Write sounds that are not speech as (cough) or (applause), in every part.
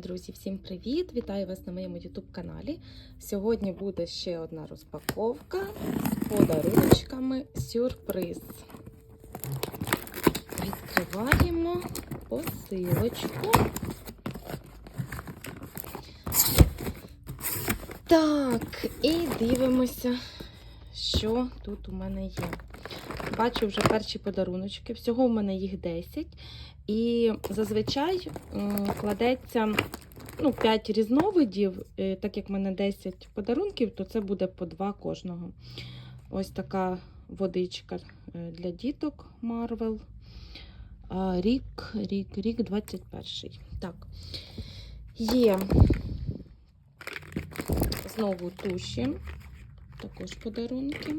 Друзі, всім привіт! Вітаю вас на моєму YouTube каналі. Сьогодні буде ще одна розпаковка з подаруночками сюрприз. Відкриваємо посилочку. Так, і дивимося, що тут у мене є. Бачу вже перші подаруночки. Всього в мене їх 10. І зазвичай кладеться ну, 5 різновидів. Е, Так як в мене 10 подарунків, то це буде по 2 кожного. Ось така водичка е, для діток. А, Рік, рік, рік 21. Так. Є знову туші. Також подарунки.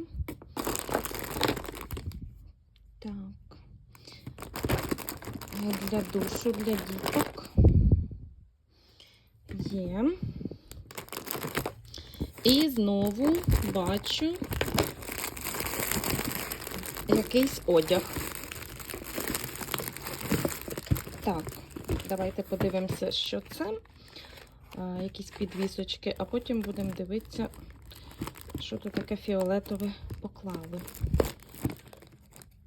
Так. Для душу, для діток. Є. І знову бачу якийсь одяг. Так, давайте подивимося, що це. А, якісь підвісочки, а потім будемо дивитися, що тут таке фіолетове поклали.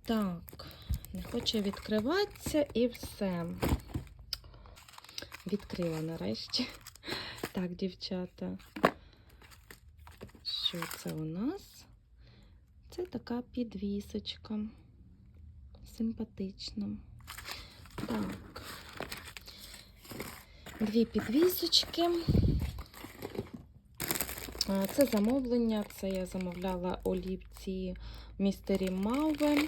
Так, не хоче відкриватися і все. Відкрила нарешті. Так, дівчата. Що це у нас? Це така підвісочка. Симпатична. Так. Дві підвісочки. Це замовлення. Це я замовляла олівці містері Маве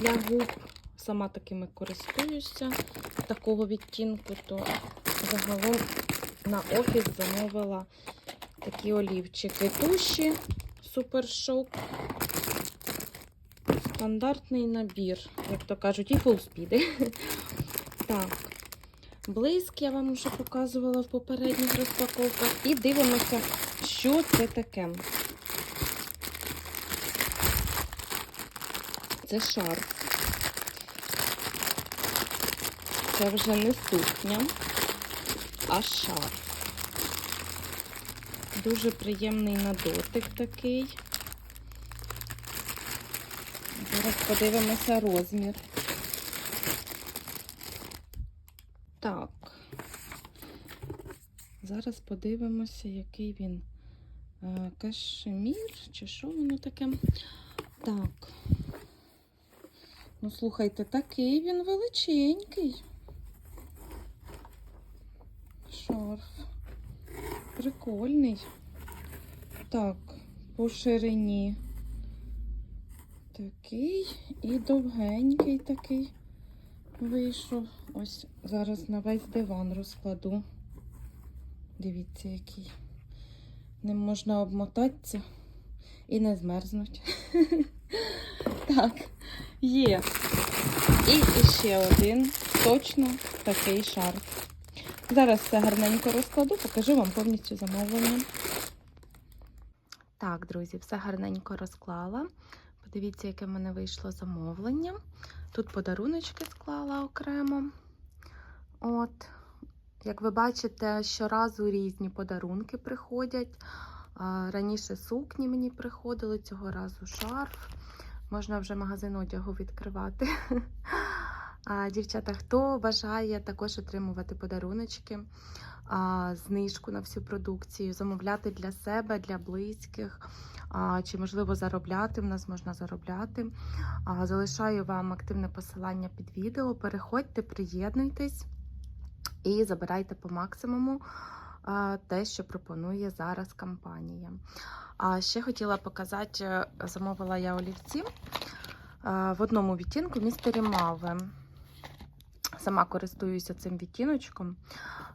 для губ. Сама такими користуюся такого відтінку, то загалом на офіс замовила такі олівчики. Туші супершок. Стандартний набір, як то кажуть, і фулспіди. (laughs) Так, блиск я вам вже показувала в попередніх розпаковках. І дивимося, що це таке. Це шарф. Це вже не сукня, а шарф. Дуже приємний на дотик такий. Зараз подивимося розмір. Так. Зараз подивимося, який він кашемір, чи що воно таке. Так. Ну, слухайте, такий він величенький. Шарф. Прикольний. Так, по ширині. Такий і довгенький такий вийшов. Ось зараз на весь диван розкладу. Дивіться, який. Ним можна обмотатися і не змерзнуть. (laughs) Так, є. І ще один точно такий шарф. Зараз все гарненько розкладу, покажу вам повністю замовлення. Так, друзі, все гарненько розклала. Подивіться, яке в мене вийшло замовлення. Тут подаруночки склала окремо. От. Як ви бачите, щоразу різні подарунки приходять. Раніше сукні мені приходили, цього разу шарф. Можна вже магазин одягу відкривати. (laughs) Дівчата, хто бажає також отримувати подаруночки, знижку на всю продукцію, замовляти для себе, для близьких, чи можливо заробляти, в нас можна заробляти. Залишаю вам активне посилання під відео. Переходьте, приєднуйтесь і забирайте по максимуму те, що пропонує зараз компанія. А ще хотіла показати, е, замовила я олівці в одному відтінку містері Маве. Сама користуюся цим відтіночком.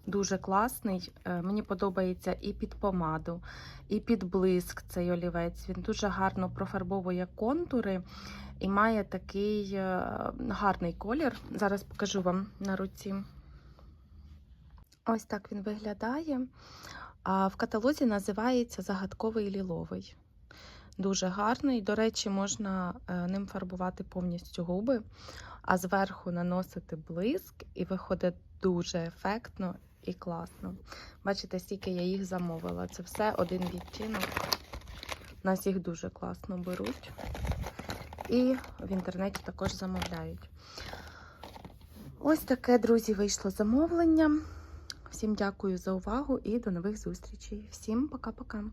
Дуже класний. Е, Мені подобається і під помаду, і під блиск цей олівець. Він дуже гарно профарбовує контури і має такий е, гарний колір. Зараз покажу вам на руці. Ось так він виглядає. А в каталозі називається загадковий ліловий. Дуже гарний. До речі, можна е, ним фарбувати повністю губи, а зверху наносити блиск, і виходить дуже ефектно і класно. Бачите, скільки я їх замовила. Це все один відтінок. Нас їх дуже класно беруть. І в інтернеті також замовляють. Ось таке, друзі, вийшло замовлення. Всім дякую за увагу і до нових зустрічей. Всім пока-пока.